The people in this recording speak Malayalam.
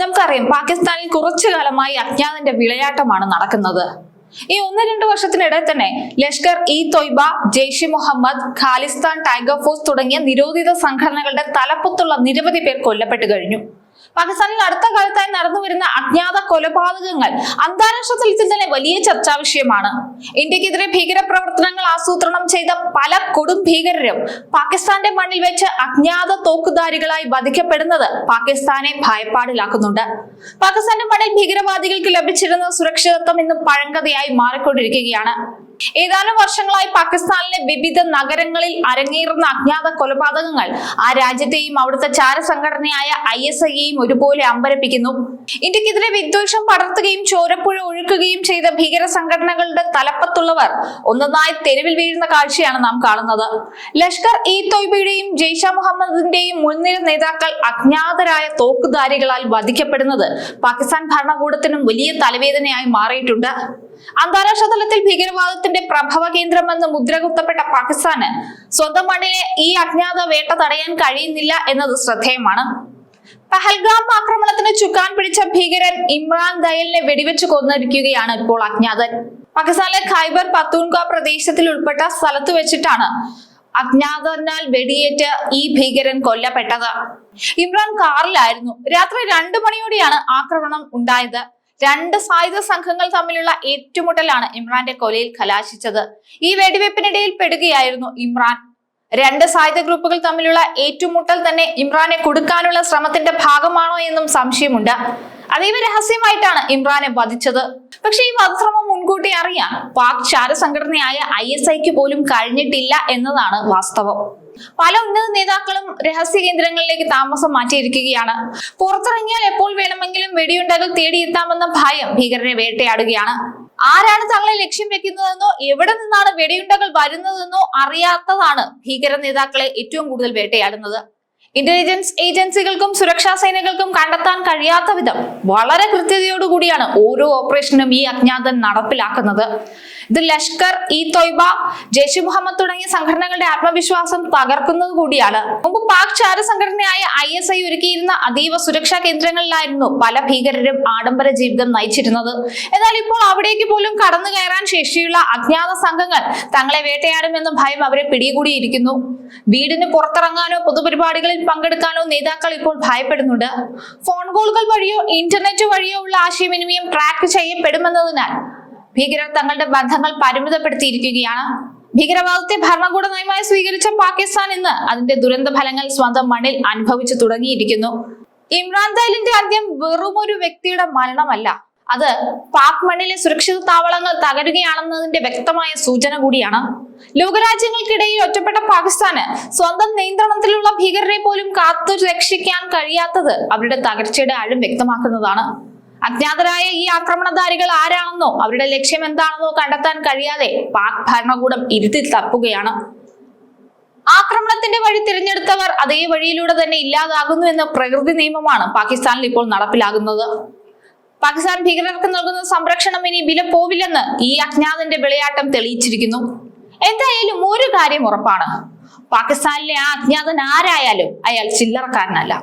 നമുക്കറിയാം പാകിസ്ഥാനിൽ കുറച്ചു കാലമായി അജ്ഞാതന്റെ വിളയാട്ടമാണ് നടക്കുന്നത്. ഈ ഒന്ന് രണ്ട് വർഷത്തിനിടെ തന്നെ ലഷ്കർ ഇ തൊയ്ബ ജെയ്ഷെ മുഹമ്മദ് ഖാലിസ്ഥാൻ ടൈഗർ ഫോഴ്സ് തുടങ്ങിയ നിരോധിത സംഘടനകളുടെ തലപ്പത്തുള്ള നിരവധി പേർ കൊല്ലപ്പെട്ടു കഴിഞ്ഞു. പാകിസ്ഥാനിൽ അടുത്ത കാലത്തായി നടന്നു വരുന്ന അജ്ഞാത കൊലപാതകങ്ങൾ അന്താരാഷ്ട്ര തലത്തിൽ തന്നെ വലിയ ചർച്ചാ വിഷയമാണ്. ഇന്ത്യക്കെതിരെ ഭീകരപ്രവർത്തനങ്ങൾ ആസൂത്രണം ചെയ്ത പല കൊടും ഭീകരരും പാകിസ്ഥാന്റെ മണ്ണിൽ വെച്ച് അജ്ഞാത തോക്കുധാരികളായി വധിക്കപ്പെടുന്നത് പാകിസ്ഥാനെ ഭയപ്പാടിലാക്കുന്നുണ്ട്. പാകിസ്ഥാന്റെ മണ്ണിൽ ഭീകരവാദികൾക്ക് ലഭിച്ചിരുന്ന സുരക്ഷിതത്വം ഇന്ന് പഴങ്കഥയായി മാറിക്കൊണ്ടിരിക്കുകയാണ്. ഏതാനും വർഷങ്ങളായി പാകിസ്ഥാനിലെ വിവിധ നഗരങ്ങളിൽ അരങ്ങേറുന്ന അജ്ഞാത കൊലപാതകങ്ങൾ ആ രാജ്യത്തെയും അവിടുത്തെ ചാരസംഘടനയായ ഐ എസ് ഐയെയും ഒരുപോലെ അമ്പരപ്പിക്കുന്നു. ഇന്ത്യക്കെതിരെ വിദ്വേഷം പടർത്തുകയും ചോരപ്പുഴ ഒഴുക്കുകയും ചെയ്ത ഭീകര സംഘടനകളുടെ തലപ്പത്തുള്ളവർ ഒന്നൊന്നായി തെരുവിൽ വീഴുന്ന കാഴ്ചയാണ് നാം കാണുന്നത്. ലഷ്കർ ഇ തൊയ്ബയുടെയും ജെയ്ഷ മുഹമ്മദിന്റെയും മുൻനിര നേതാക്കൾ അജ്ഞാതരായ തോക്കുധാരികളാൽ വധിക്കപ്പെടുന്നത് പാകിസ്ഥാൻ ഭരണകൂടത്തിനും വലിയ തലവേദനയായി മാറിയിട്ടുണ്ട്. അന്താരാഷ്ട്ര തലത്തിൽ ഭീകരവാദത്തിന്റെ പ്രഭവ കേന്ദ്രമെന്ന് മുദ്രകുത്തപ്പെട്ട പാകിസ്ഥാന് സ്വന്തം മണ്ണിലെ ഈ അജ്ഞാത വേട്ട തടയാൻ കഴിയുന്നില്ല എന്നത് ശ്രദ്ധേയമാണ്. പഹൽഗാം ആക്രമണത്തിന് ചുക്കാൻ പിടിച്ച ഭീകരൻ ഇമ്രാൻ ദയലിനെ വെടിവെച്ച് കൊന്നിരിക്കുകയാണ് ഇപ്പോൾ അജ്ഞാതൻ. പാകിസ്ഥാനിലെ ഖൈബർ പത്തൂൻക പ്രദേശത്തിൽ ഉൾപ്പെട്ട സ്ഥലത്ത് വെച്ചിട്ടാണ് അജ്ഞാതനാൽ വെടിയേറ്റ് ഈ ഭീകരൻ കൊല്ലപ്പെട്ടത്. ഇമ്രാൻ കാറിലായിരുന്നു. രാത്രി രണ്ടു മണിയോടെയാണ് ആക്രമണം ഉണ്ടായത്. രണ്ട് സായുധ സംഘങ്ങൾ തമ്മിലുള്ള ഏറ്റുമുട്ടലാണ് ഇമ്രാന്റെ കൊലയിൽ കലാശിച്ചത്. ഈ വെടിവെപ്പിനിടയിൽ പെടുകയായിരുന്നു ഇമ്രാൻ. രണ്ട് സായുധ ഗ്രൂപ്പുകൾ തമ്മിലുള്ള ഏറ്റുമുട്ടൽ തന്നെ ഇമ്രാനെ കൊടുക്കാനുള്ള ശ്രമത്തിന്റെ ഭാഗമാണോ എന്നും സംശയമുണ്ട്. അതീവ രഹസ്യമായിട്ടാണ് ഇമ്രാനെ വധിച്ചത്. പക്ഷെ ഈ വധശ്രമം മുൻകൂട്ടി അറിയാൻ പാക് ചാര സംഘടനയായ ഐ എസ് ഐക്ക് പോലും കഴിഞ്ഞിട്ടില്ല എന്നതാണ് വാസ്തവം. പല ഉന്നത നേതാക്കളും രഹസ്യ കേന്ദ്രങ്ങളിലേക്ക് താമസം മാറ്റിയിരിക്കുകയാണ്. പുറത്തിറങ്ങിയാൽ എപ്പോൾ വേണമെങ്കിലും വെടിയുണ്ടകൾ തേടിയെത്താമെന്ന ഭയം ഭീകരരെ വേട്ടയാടുകയാണ്. ആരാണ് തങ്ങളെ ലക്ഷ്യം വെക്കുന്നതെന്നോ എവിടെ നിന്നാണ് വെടിയുണ്ടകൾ വരുന്നതെന്നോ അറിയാത്തതാണ് ഭീകര നേതാക്കളെ ഏറ്റവും കൂടുതൽ വേട്ടയാടുന്നത്. ഇന്റലിജൻസ് ഏജൻസികൾക്കും സുരക്ഷാ സേനകൾക്കും കണ്ടെത്താൻ കഴിയാത്ത വിധം വളരെ കൃത്യതയോടുകൂടിയാണ് ഓരോ ഓപ്പറേഷനും ഈ അജ്ഞാതൻ നടപ്പിലാക്കുന്നത്. ഇത് ലഷ്കർ ഇ തൊയ്ബ ജയ്ഷ് മുഹമ്മദ് തുടങ്ങിയ സംഘടനകളുടെ ആത്മവിശ്വാസം തകർക്കുന്നത് കൂടിയാണ്. മുമ്പ് പാക് ചാര സംഘടനയായ ഐ എസ് ഐ ഒരുക്കിയിരുന്ന അതീവ സുരക്ഷാ കേന്ദ്രങ്ങളിലായിരുന്നു പല ഭീകരരും ആഡംബര ജീവിതം നയിച്ചിരുന്നത്. എന്നാൽ ഇപ്പോൾ അവിടേക്ക് പോലും കടന്നു കയറാൻ ശേഷിയുള്ള അജ്ഞാത സംഘങ്ങൾ തങ്ങളെ വേട്ടയാടുമെന്ന ഭയം അവരെ പിടികൂടിയിരിക്കുന്നു. വീടിന് പുറത്തിറങ്ങാനോ പൊതുപരിപാടികളിൽ പങ്കെടുക്കാനോ നേതാക്കൾ ഇപ്പോൾ ഭയപ്പെടുന്നുണ്ട്. ഫോൺ കോളുകൾ വഴിയോ ഇന്റർനെറ്റ് വഴിയോ ഉള്ള ആശയവിനിമയം ട്രാക്ക് ചെയ്യപ്പെടുമെന്നതിനാൽ ഭീകരർ തങ്ങളുടെ ബന്ധങ്ങൾ പരിമിതപ്പെടുത്തിയിരിക്കുകയാണ്. ഭീകരവാദത്തെ ഭരണകൂട നയമായി സ്വീകരിച്ച പാകിസ്ഥാൻ ഇന്ന് അതിന്റെ ദുരന്ത ഫലങ്ങൾ സ്വന്തം മണ്ണിൽ അനുഭവിച്ചു തുടങ്ങിയിരിക്കുന്നു. ഇമ്രാൻ ദൈലിന്റെ അന്ത്യം വെറുമൊരു വ്യക്തിയുടെ മരണമല്ല അത് പാക് മണ്ണിലെ സുരക്ഷിത താവളങ്ങൾ തകരുകയാണെന്നതിന്റെ വ്യക്തമായ സൂചന കൂടിയാണ്. ലോകരാജ്യങ്ങൾക്കിടയിൽ ഒറ്റപ്പെട്ട പാകിസ്ഥാന് സ്വന്തം നിയന്ത്രണത്തിലുള്ള ഭീകരരെ പോലും കാത്തു രക്ഷിക്കാൻ കഴിയാത്തത് അവരുടെ തകർച്ചയുടെ ആഴം വ്യക്തമാക്കുന്നതാണ്. അജ്ഞാതരായ ഈ ആക്രമണധാരികൾ ആരാണെന്നോ അവരുടെ ലക്ഷ്യം എന്താണെന്നോ കണ്ടെത്താൻ കഴിയാതെ പാക് ഭരണകൂടം ഇരുത്തി തപ്പുകയാണ്. ആക്രമണത്തിന്റെ വഴി തിരഞ്ഞെടുത്തവർ അതേ വഴിയിലൂടെ തന്നെ ഇല്ലാതാകുന്നു എന്ന പ്രകൃതി നിയമമാണ് പാകിസ്ഥാനിൽ ഇപ്പോൾ നടപ്പിലാകുന്നത്. പാകിസ്ഥാൻ ഭീകരർക്ക് നൽകുന്ന സംരക്ഷണം ഇനി വില പോവില്ലെന്ന് ഈ അജ്ഞാതന്റെ വിളയാട്ടം തെളിയിച്ചിരിക്കുന്നു. എന്തായാലും ഒരു കാര്യം ഉറപ്പാണ്. പാകിസ്ഥാനിലെ ആ അജ്ഞാതൻ ആരായാലും അയാൾ ചില്ലറക്കാരനല്ല.